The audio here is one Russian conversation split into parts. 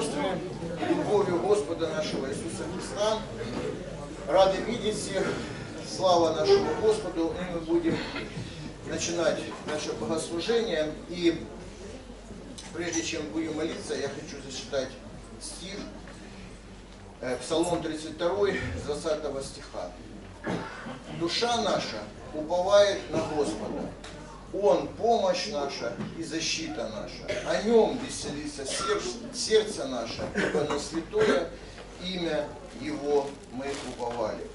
Сестры, любовью Господа нашего Иисуса Христа. Рады видеть всех. Слава нашему Господу. И мы будем начинать наше богослужение. И прежде чем будем молиться, я хочу зачитать стих. Э, Псалом 32, с 20 стиха. Душа наша уповает на Господа, он помощь наша и защита наша. О нем веселится сердце, наше, ибо на святое имя Его мы уповали.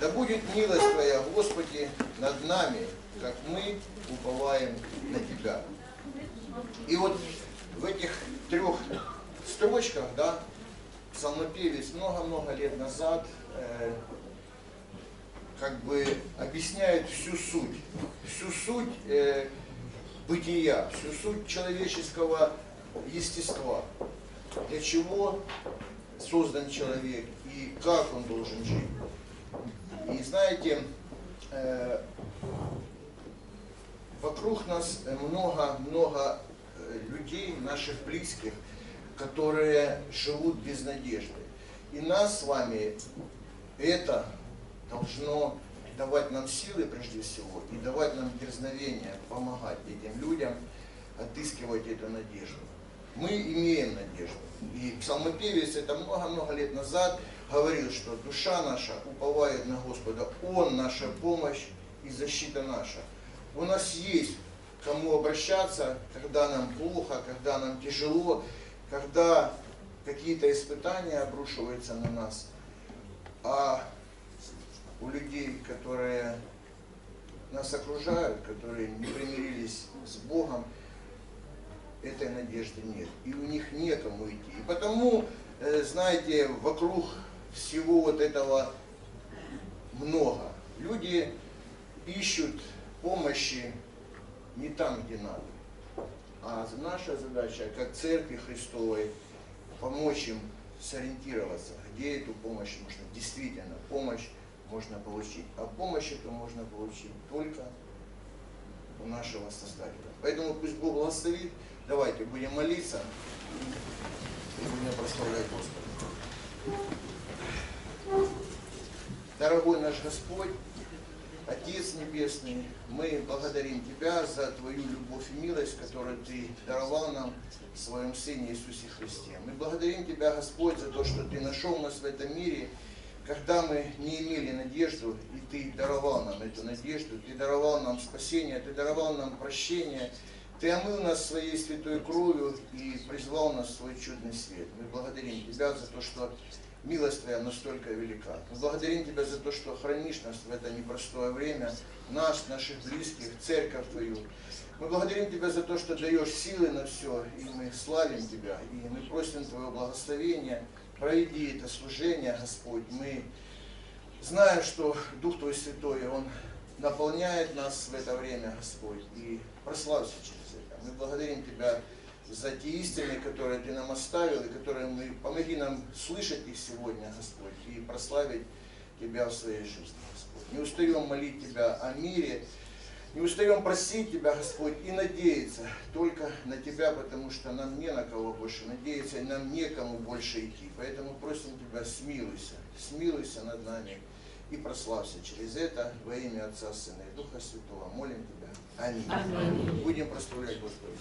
Да будет милость Твоя, Господи, над нами, как мы уповаем на Тебя. И вот в этих трех строчках, да, псалмопевец много-много лет назад э, как бы объясняет всю суть, всю суть э, бытия, всю суть человеческого естества. Для чего создан человек и как он должен жить. И знаете, э, вокруг нас много-много э, людей, наших близких, которые живут без надежды. И нас с вами это должно давать нам силы прежде всего и давать нам дерзновение, помогать этим людям отыскивать эту надежду. Мы имеем надежду. И псалмопевец это много-много лет назад говорил, что душа наша уповает на Господа, Он наша помощь и защита наша. У нас есть кому обращаться, когда нам плохо, когда нам тяжело, когда какие-то испытания обрушиваются на нас. А у людей, которые нас окружают, которые не примирились с Богом, этой надежды нет. И у них некому идти. И потому, э, знаете, вокруг всего вот этого много. Люди ищут помощи не там, где надо. А наша задача, как Церкви Христовой, помочь им сориентироваться, где эту помощь нужно. Действительно, помощь можно получить. А помощь эту можно получить только у нашего Создателя. Поэтому пусть Бог благословит. Давайте будем молиться и будем прославлять Господа. Дорогой наш Господь, Отец Небесный, мы благодарим Тебя за Твою любовь и милость, которую Ты даровал нам в Своем Сыне Иисусе Христе. Мы благодарим Тебя, Господь, за то, что Ты нашел нас в этом мире, когда мы не имели надежду, и Ты даровал нам эту надежду, Ты даровал нам спасение, Ты даровал нам прощение, Ты омыл нас своей святой кровью и призвал нас в свой чудный свет. Мы благодарим Тебя за то, что милость Твоя настолько велика. Мы благодарим Тебя за то, что хранишь нас в это непростое время, нас, наших близких, церковь Твою. Мы благодарим Тебя за то, что даешь силы на все, и мы славим Тебя, и мы просим Твоего благословения – проведи это служение, Господь. Мы знаем, что Дух Твой Святой, Он наполняет нас в это время, Господь, и прославься через это. Мы благодарим Тебя за те истины, которые Ты нам оставил, и которые мы, помоги нам слышать их сегодня, Господь, и прославить Тебя в своей жизни, Господь. Не устаем молить Тебя о мире, не устаем просить Тебя, Господь, и надеяться только на Тебя, потому что нам не на кого больше надеяться, и нам некому больше идти. Поэтому просим Тебя, смилуйся, смилуйся над нами и прославься через это во имя Отца, Сына и Духа Святого. Молим Тебя. Аминь. Аминь. Будем прославлять Господа.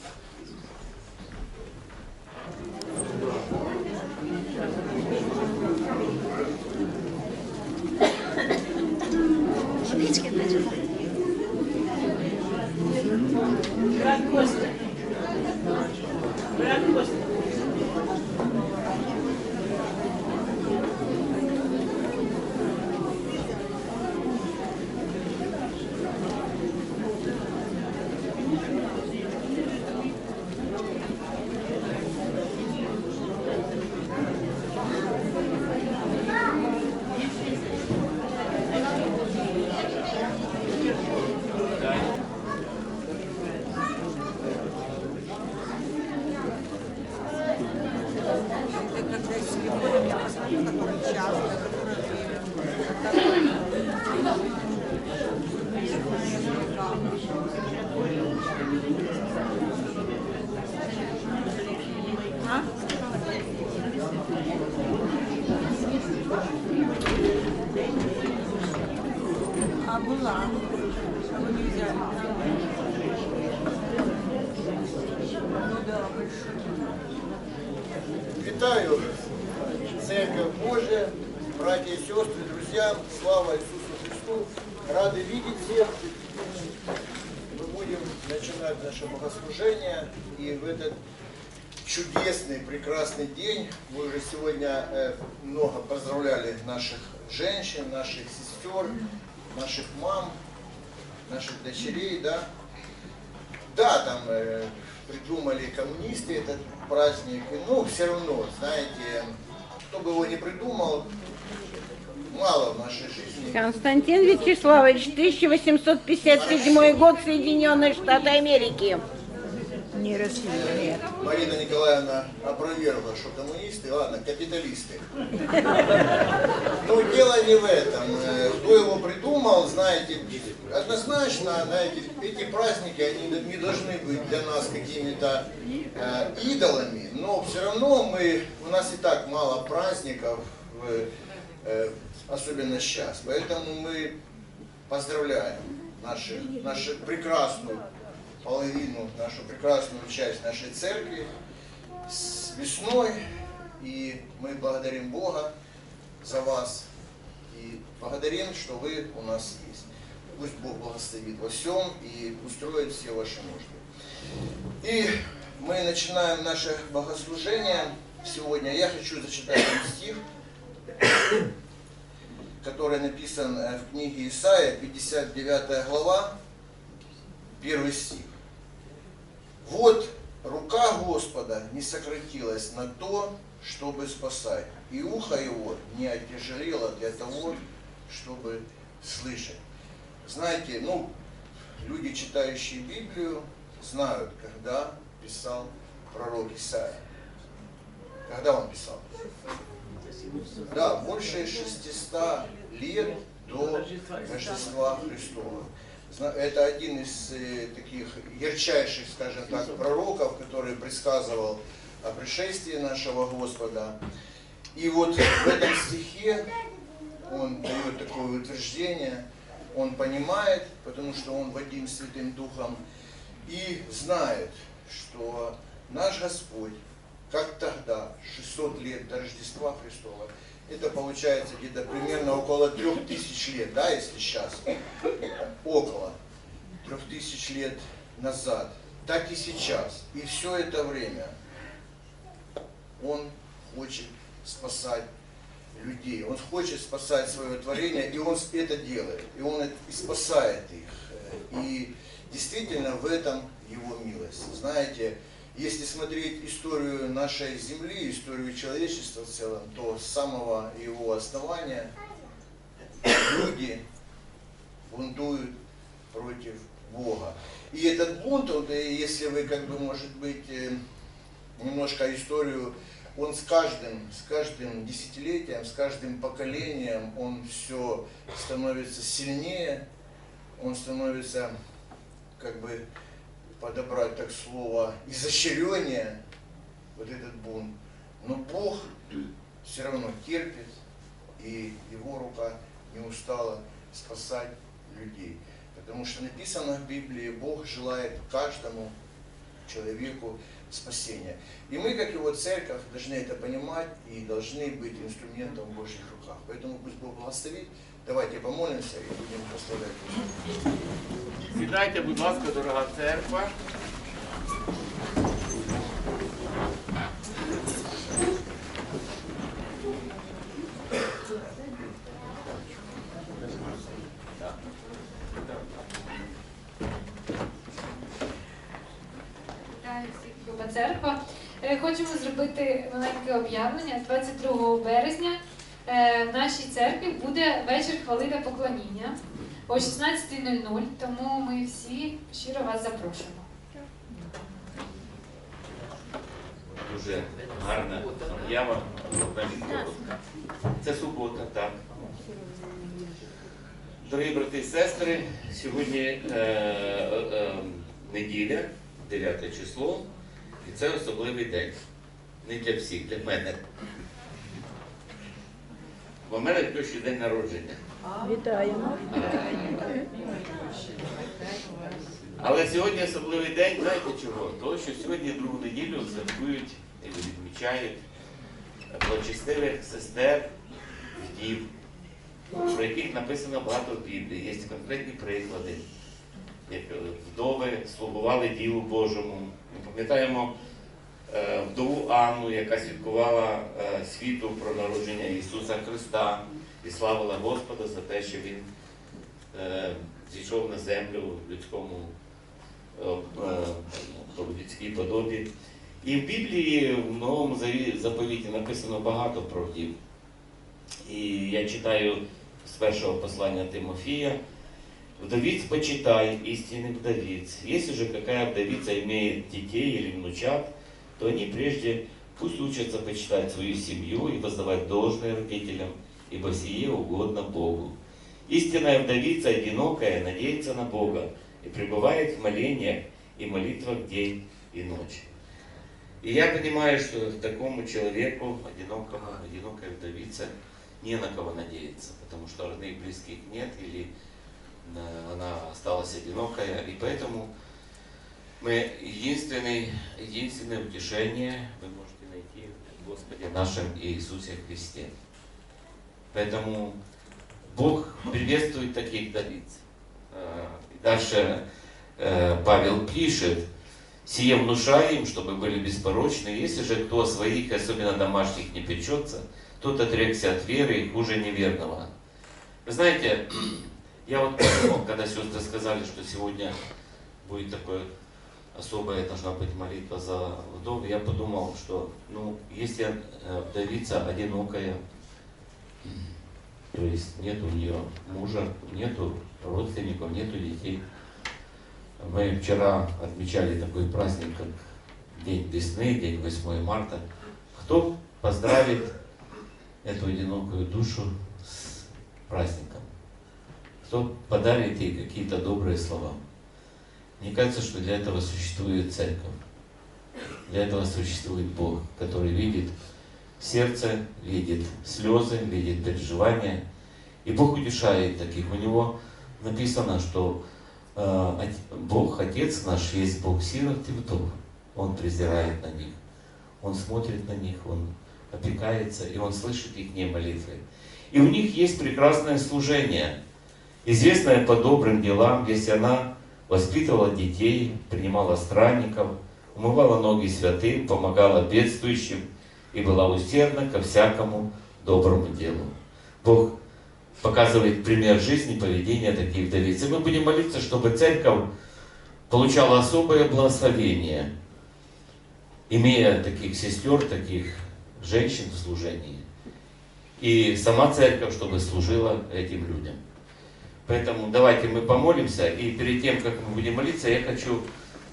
А братья и сестры, друзья, слава Иисусу Христу. Рады видеть всех. Мы будем начинать наше богослужение. И в этот чудесный, прекрасный день мы уже сегодня э, много поздравляли наших женщин, наших сестер, наших мам, наших дочерей, да. Да, там э, придумали коммунисты этот праздник, но все равно, знаете, кто бы его не придумал, мало в нашей жизни. Константин Вячеславович, 1857 год, Соединенные Штаты Америки. Не Россия, нет. Марина Николаевна опровергла, что коммунисты, ладно, капиталисты. Но дело не в этом. Э, Кто его придумал, знаете, однозначно, знаете, эти праздники, они не должны быть для нас какими-то э, идолами, но все равно мы, у нас и так мало праздников, э, э, особенно сейчас. Поэтому мы поздравляем нашу, нашу прекрасную половину, нашу прекрасную часть нашей церкви с весной. И мы благодарим Бога за вас. И благодарим, что вы у нас есть. Пусть Бог благословит во всем и устроит все ваши нужды. И мы начинаем наше богослужение сегодня. Я хочу зачитать вам стих, который написан э, в книге Исаия, 59 глава, первый стих. Вот рука Господа не сократилась на то, чтобы спасать, и ухо его не отяжелело для того, чтобы слышать. Знаете, ну, люди, читающие Библию, знают, когда писал пророк Исаия. Когда он писал? Да, больше 600 лет до Рождества Христова. Это один из э, таких ярчайших, скажем так, пророков, который предсказывал о пришествии нашего Господа. И вот в этом стихе он дает такое утверждение, он понимает, потому что он Вадим Святым Духом, и знает, что наш Господь, как тогда, 600 лет до Рождества Христова, это получается где-то примерно около 3000 лет, да, если сейчас, около 3000 лет назад, так и сейчас. И все это время Он хочет спасать людей, Он хочет спасать свое творение, и Он это делает, и Он и спасает их. И действительно в этом Его милость. Знаете, если смотреть историю нашей Земли, историю человечества в целом, то с самого его основания люди бунтуют против Бога. И этот бунт, вот, э, если вы как бы, может быть, э, немножко историю, он с каждым, с каждым десятилетием, с каждым поколением, он все становится сильнее, он становится, как бы подобрать так слово, изощреннее, вот этот бунт. Но Бог все равно терпит, и его рука не устала спасать людей. Потому что написано в Библии, Бог желает каждому человеку спасения. И мы, как его церковь, должны это понимать и должны быть инструментом в Божьих руках. Поэтому пусть Бог благословит. Давайте помолимся и будем прославлять Господа. Сідайте, будь ласка, дорога церква. Об'явлення. 22 березня е, в нашій церкві буде вечір хвали поклоніння о 16.00, тому ми всі щиро вас запрошуємо. Дуже гарна об'ява. Це субота, так. Дорогі брати і сестри, сьогодні е, е, е, неділя, 9 число, і це особливий день. Не для всіх, для мене. В мене тещі день народження. Вітаємо. Але сьогодні особливий день, знаєте чого? Тому що сьогодні другу неділю святкують і відмічають благочестивих сестер, вдів, про яких написано багато в Біблії. Є конкретні приклади, як вдови слугували ділу Божому. Ми пам'ятаємо вдову Анну, яка святкувала е, світу про народження Ісуса Христа і славила Господа за те, що Він е, зійшов на землю в людському е, е, в людській подобі. І в Біблії в Новому заповіті написано багато про вдів. І я читаю з першого послання Тимофія. Вдовиц почитай, истинных вдовиц. Если же какая вдовица имеет детей или внучат, то они прежде пусть учатся почитать свою семью и воздавать должное родителям, ибо сие угодно Богу. Истинная вдовица, одинокая, надеется на Бога и пребывает в молениях и молитвах день и ночь. И я понимаю, что такому человеку, одинокому, одинокой вдовице, не на кого надеяться, потому что родных близких нет или э, она осталась одинокая, и поэтому мы единственный, единственное утешение вы можете найти в Господе нашем Иисусе Христе. Поэтому Бог приветствует таких вдовиц. И Дальше э, Павел пишет, «Сие внушай им, чтобы были беспорочны. Если же кто своих, особенно домашних, не печется, тот отрекся от веры и хуже неверного». Вы знаете, я вот подумал, когда сестры сказали, что сегодня будет такое особая должна быть молитва за вдов, я подумал, что ну, если э, вдовица одинокая, то есть нет у нее мужа, нету родственников, нету детей. Мы вчера отмечали такой праздник, как День весны, День 8 марта. Кто поздравит эту одинокую душу с праздником? Кто подарит ей какие-то добрые слова? Мне кажется, что для этого существует церковь. Для этого существует Бог, который видит сердце, видит слезы, видит переживания. И Бог утешает таких. У него написано, что э, Бог, Отец наш, есть Бог сирот и вдов. Он презирает на них. Он смотрит на них, Он опекается, и Он слышит их молитвы. И у них есть прекрасное служение, известное по добрым делам, если она воспитывала детей, принимала странников, умывала ноги святым, помогала бедствующим и была усердна ко всякому доброму делу. Бог показывает пример жизни, поведения таких вдовиц. И мы будем молиться, чтобы церковь получала особое благословение, имея таких сестер, таких женщин в служении. И сама церковь, чтобы служила этим людям. Поэтому давайте мы помолимся. И перед тем, как мы будем молиться, я хочу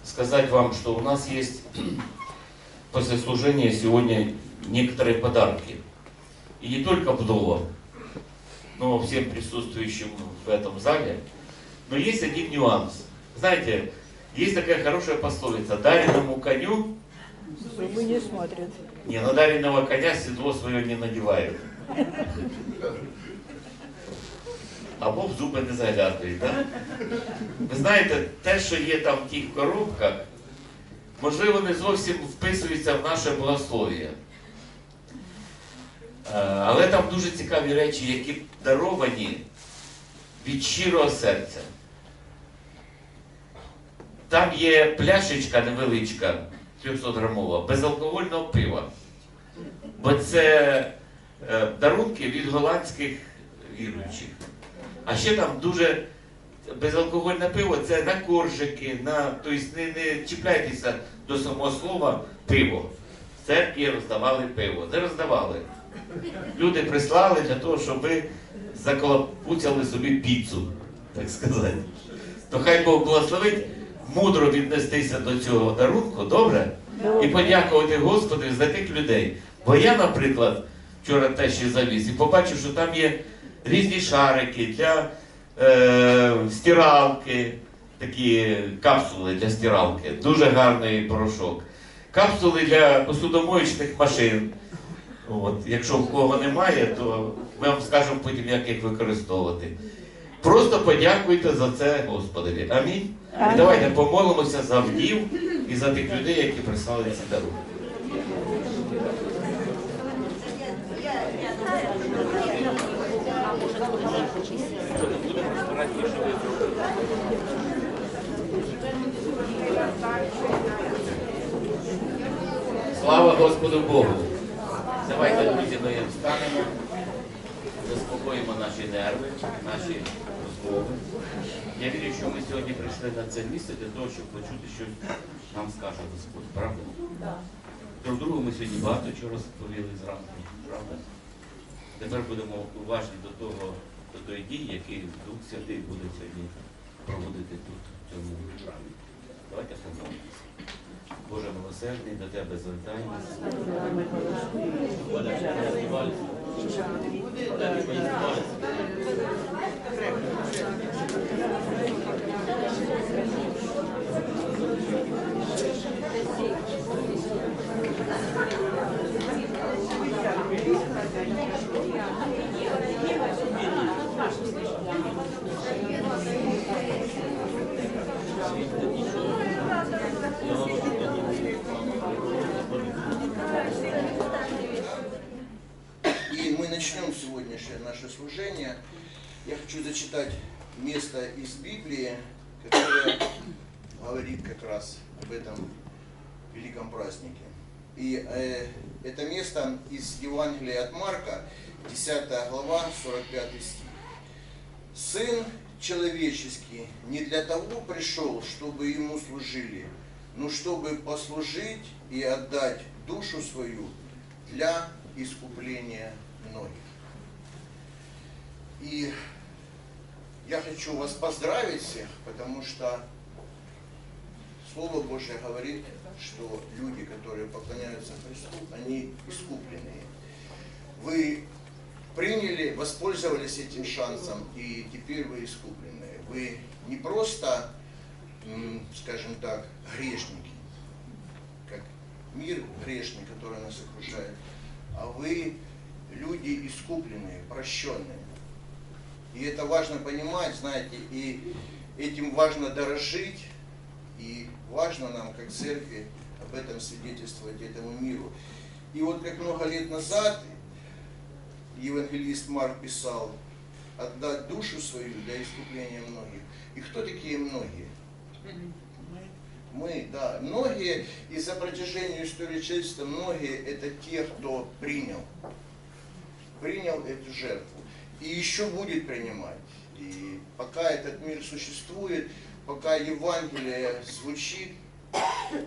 сказать вам, что у нас есть после служения сегодня некоторые подарки. И не только вдовам, но всем присутствующим в этом зале. Но есть один нюанс. Знаете, есть такая хорошая пословица. Дареному коню, Зубы не смотрят. не на даренного коня седло свое не надевают. А Бог в зуби не заглядує, так? Ви знаєте, те, що є там в тих коробках, можливо, не зовсім вписується в наше благослов'я. Е, Але там дуже цікаві речі, які даровані від щирого серця. Там є пляшечка невеличка, 300 грамова, безалкогольного пива. Бо це е, дарунки від голландських віруючих. А ще там дуже безалкогольне пиво це на коржики, на, тобто не, не чіпляйтеся до самого слова пиво. В церкві роздавали пиво. Не роздавали. Люди прислали для того, щоб ви заколопуцяли собі піцу, так сказати. То хай Бог благословить мудро віднестися до цього дарунку, добре? І подякувати Господу за тих людей. Бо я, наприклад, вчора теж завіз і побачив, що там є різні шарики для е, стиралки, такі капсули для стиралки, дуже гарний порошок. Капсули для посудомоєчних машин. От, якщо в кого немає, то ми вам скажемо потім, як їх використовувати. Просто подякуйте за це Господові. Амінь. І давайте помолимося за вдів і за тих людей, які прислали ці дарунки. Слава Господу Богу! Давайте, друзі, ми встанемо, заспокоїмо наші нерви, наші розмови. Я вірю, що ми сьогодні прийшли на це місце для того, щоб почути, що нам скаже Господь, правда? Друг другу ми сьогодні багато чого розповіли зранку, правда? Тепер будемо уважні до того, до тої дії, які Дух Святий буде сьогодні проводити тут, в цьому храмі. Давайте помолимося. Боже милосердний, до Тебе звертаємось. И сегодняшнее наше служение. Я хочу зачитать место из Библии, которое говорит как раз об этом великом празднике. И э, это место из Евангелия от Марка, 10 глава, 45 стих. Сын человеческий не для того пришел, чтобы ему служили, но чтобы послужить и отдать душу свою для искупления многих. И я хочу вас поздравить всех, потому что Слово Божье говорит, что люди, которые поклоняются Христу, они искупленные. Вы приняли, воспользовались этим шансом, и теперь вы искупленные. Вы не просто, скажем так, грешники, как мир грешный, который нас окружает, а вы люди искупленные, прощенные. И это важно понимать, знаете, и этим важно дорожить, и важно нам, как церкви, об этом свидетельствовать этому миру. И вот как много лет назад евангелист Марк писал, отдать душу свою для искупления многих. И кто такие многие? Мы, да. Многие, и за протяжению истории человечества, многие это те, кто принял. Принял эту жертву. И еще будет принимать. И пока этот мир существует, пока Евангелие звучит,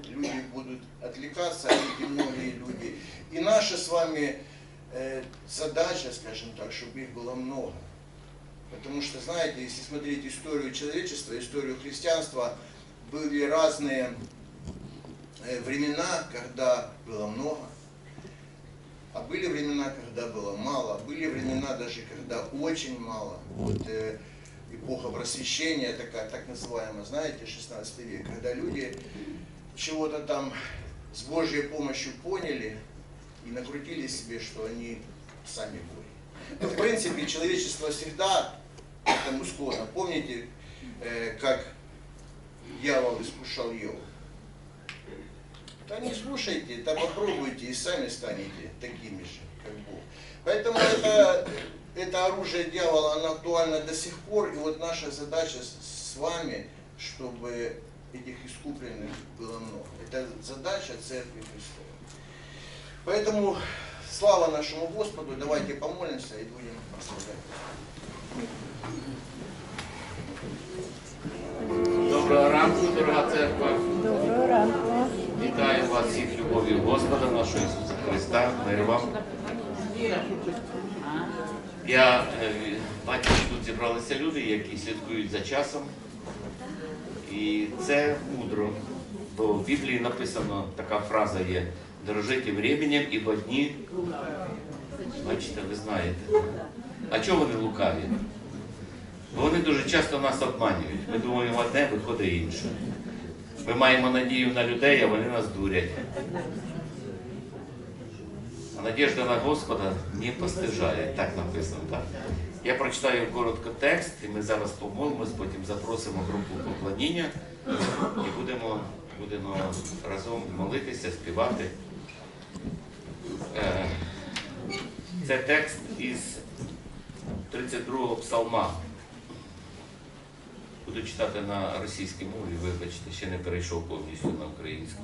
люди будут отвлекаться, эти многие люди. И наша с вами э, задача, скажем так, чтобы их было много. Потому что, знаете, если смотреть историю человечества, историю христианства, были разные э, времена, когда было много, а были времена, когда было мало, были времена даже, когда очень мало. Вот э, эпоха просвещения, такая, так называемая, знаете, 16 век, когда люди чего-то там с Божьей помощью поняли и накрутили себе, что они сами Боги. Ну, в принципе, человечество всегда этому склонно. Помните, э, как дьявол искушал Еву? Да не слушайте, да попробуйте и сами станете такими же, как Бог. Поэтому это, это оружие дьявола, оно актуально до сих пор. И вот наша задача с, вами, чтобы этих искупленных было много. Это задача Церкви Христовой. Поэтому слава нашему Господу, давайте помолимся и будем прославлять. Доброго ранку, дорога церква. Вітаю вас всіх любов'ю Господа нашого Ісуса Христа. Мир вам. Я е, бачу, що тут зібралися люди, які слідкують за часом. І це мудро. Бо в Біблії написано така фраза є дорожити временем, ібо дні. Бачите, ви знаєте. А чого вони лукаві? Бо вони дуже часто нас обманюють. Ми думаємо одне, виходить інше. Ми маємо надію на людей, а вони нас дурять. Надежда на Господа не постижає, так написано. Так? Я прочитаю коротко текст, і ми зараз помолимось, потім запросимо групу поклоніння і будемо, будемо разом молитися, співати. Е, Це текст із 32-го псалма. Буду читати на російській мові, вибачте, ще не перейшов повністю на українську.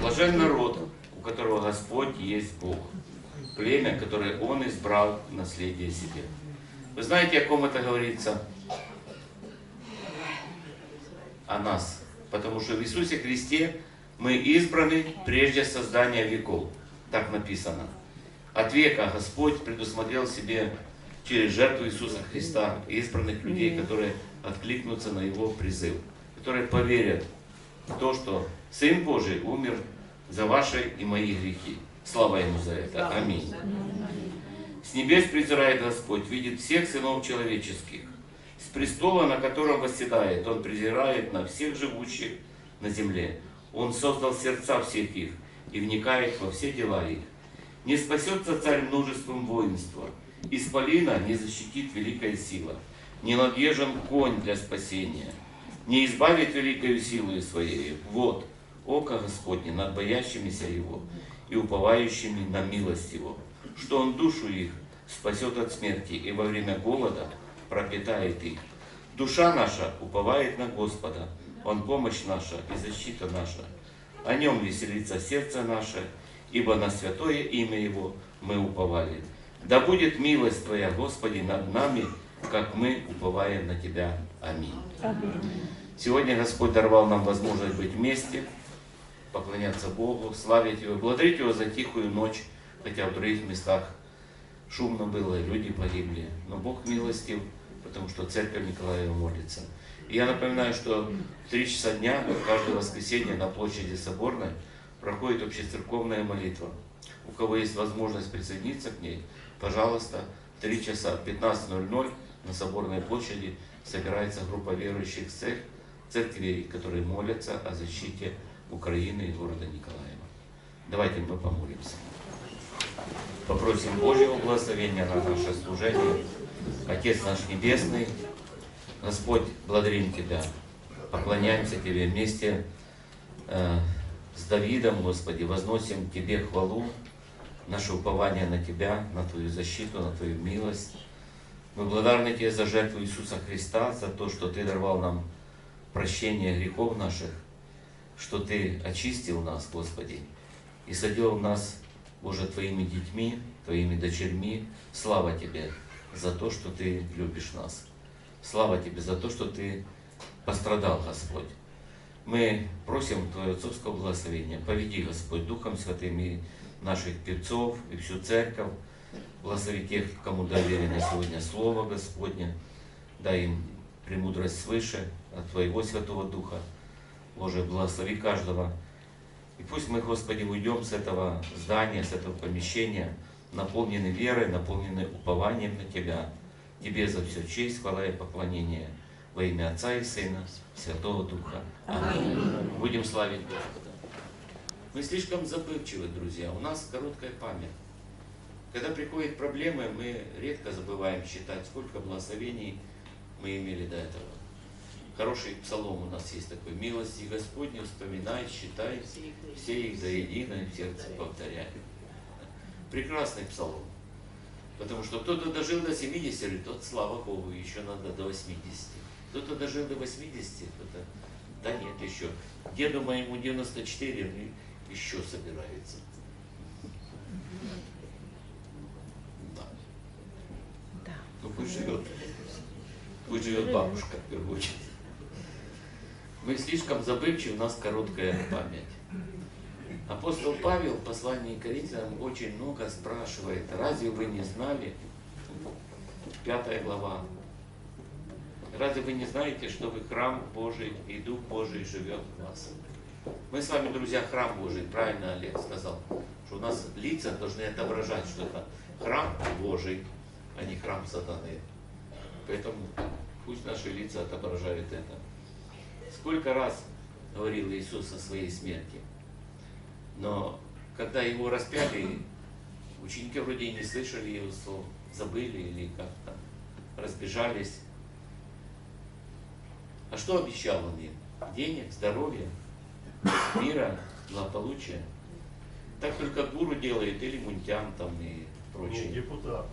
Блажен народ, у которого Господь есть Бог, племя, которое Он избрал в наследие себе. Вы знаете, о ком это говорится? О нас. Потому что в Иисусе Христе мы избраны прежде создания веков. Так написано. От века Господь предусмотрел себе через жертву Иисуса Христа избранных людей, которые откликнутся на Его призыв, которые поверят в то, что Сын Божий умер за ваши и мои грехи. Слава Ему за это. Аминь. С небес презирает Господь, видит всех сынов человеческих. С престола, на котором восседает, Он презирает на всех живущих на земле. Он создал сердца всех их и вникает во все дела их. Не спасется царь множеством воинства, исполина не защитит великая сила, не надежен конь для спасения, не избавит великою силою своей. Вот, око Господне над боящимися Его и уповающими на милость Его, что Он душу их спасет от смерти и во время голода пропитает их. Душа наша уповает на Господа, Он помощь наша и защита наша. О Нем веселится сердце наше, ибо на святое имя Его мы уповали. Да будет милость Твоя, Господи, над нами, как мы уповаем на Тебя. Аминь. Сегодня Господь даровал нам возможность быть вместе, поклоняться Богу, славить Его, благодарить Его за тихую ночь, хотя в других местах шумно было, люди погибли. Но Бог милостив, потому что церковь Николаева молится. И я напоминаю, что в 3 часа дня каждое воскресенье на площади Соборной проходит общецерковная молитва. У кого есть возможность присоединиться к ней, пожалуйста, в 3 часа 15.00 на Соборной площади собирается группа верующих церк- церквей, которые молятся о защите Украины и города Николаева. Давайте мы помолимся. Попросим Божьего благословения на наше служение. Отец наш Небесный, Господь, благодарим Тебя, поклоняемся Тебе вместе э, с Давидом, Господи, возносим Тебе хвалу, наше упование на Тебя, на Твою защиту, на Твою милость. Мы благодарны Тебе за жертву Иисуса Христа, за то, что Ты даровал нам прощение грехов наших, что Ты очистил нас, Господи, и соделал нас, Боже, Твоими детьми, Твоими дочерьми. Слава Тебе за то, что Ты любишь нас. Слава Тебе за то, что Ты пострадал, Господь. Мы просим Твое отцовского благословения. Поведи, Господь, Духом Святым и наших певцов, и всю церковь. Благослови тех, кому доверено сегодня Слово Господне. Дай им премудрость свыше от Твоего Святого Духа. Боже, благослови каждого. И пусть мы, Господи, уйдем с этого здания, с этого помещения, наполнены верой, наполнены упованием на Тебя. Тебе за все честь, хвала и поклонение во имя Отца и Сына, Святого Духа. Аминь. Будем славить Господа. Мы слишком забывчивы, друзья. У нас короткая память. Когда приходят проблемы, мы редко забываем считать, сколько благословений мы имели до этого. Хороший псалом у нас есть такой. Милости Господни вспоминай, считай, все их за единое сердце повторяй. Прекрасный псалом. Потому что кто-то дожил до 70 лет, тот, слава Богу, еще надо до 80. Кто-то дожил до 80, кто-то, да нет, еще. Деду моему 94, он и- еще собирается. Да. Ну пусть живет. Пусть живет бабушка, в первую очередь. Мы слишком забывчивы, у нас короткая память. Апостол Павел в послании к Коринфянам очень много спрашивает, разве вы не знали, пятая глава, разве вы не знаете, что вы храм Божий и Дух Божий живет в вас? Мы с вами, друзья, храм Божий, правильно Олег сказал, что у нас лица должны отображать, что это храм Божий, а не храм сатаны. Поэтому пусть наши лица отображают это. Сколько раз говорил Иисус о своей смерти. Но когда его распяли, Ученики вроде и не слышали его слов, забыли или как-то разбежались. А что обещал он им? Денег, здоровья, мира, благополучия. Так только гуру делает или мунтян там и прочее. депутат.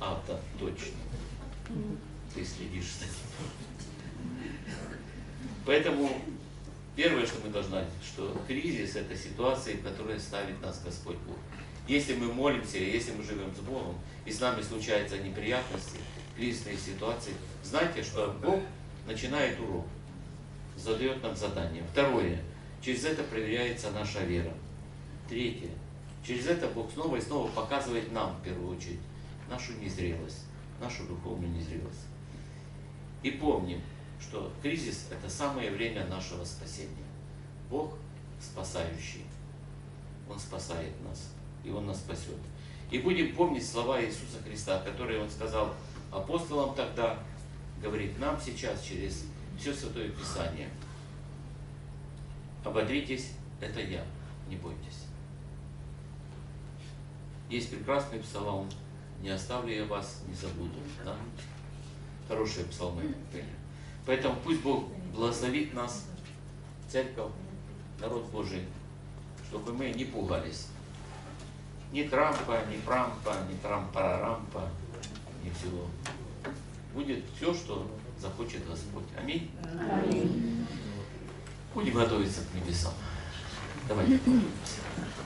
А, да, точно. Ты следишь за ним. Поэтому первое, что мы должны знать, что кризис это ситуация, в которой ставит нас Господь Бог. Если мы молимся, если мы живем с Богом, и с нами случаются неприятности, кризисные ситуации, знайте, что Бог начинает урок, задает нам задание. Второе, через это проверяется наша вера. Третье, через это Бог снова и снова показывает нам, в первую очередь, нашу незрелость, нашу духовную незрелость. И помним, что кризис – это самое время нашего спасения. Бог спасающий. Он спасает нас, и Он нас спасет. И будем помнить слова Иисуса Христа, которые Он сказал апостолам тогда, говорит нам сейчас через все Святое Писание. Ободритесь, это я, не бойтесь. Есть прекрасный псалом, не оставлю я вас, не забуду. Да? Хорошие псалмы. Поэтому пусть Бог благословит нас, церковь, народ Божий, чтобы мы не пугались. Ни Трампа, ни Прампа, ни Трампарампа, ни всего. Будет все, что захочет Господь. Аминь. Будем готовиться к небесам. Давайте.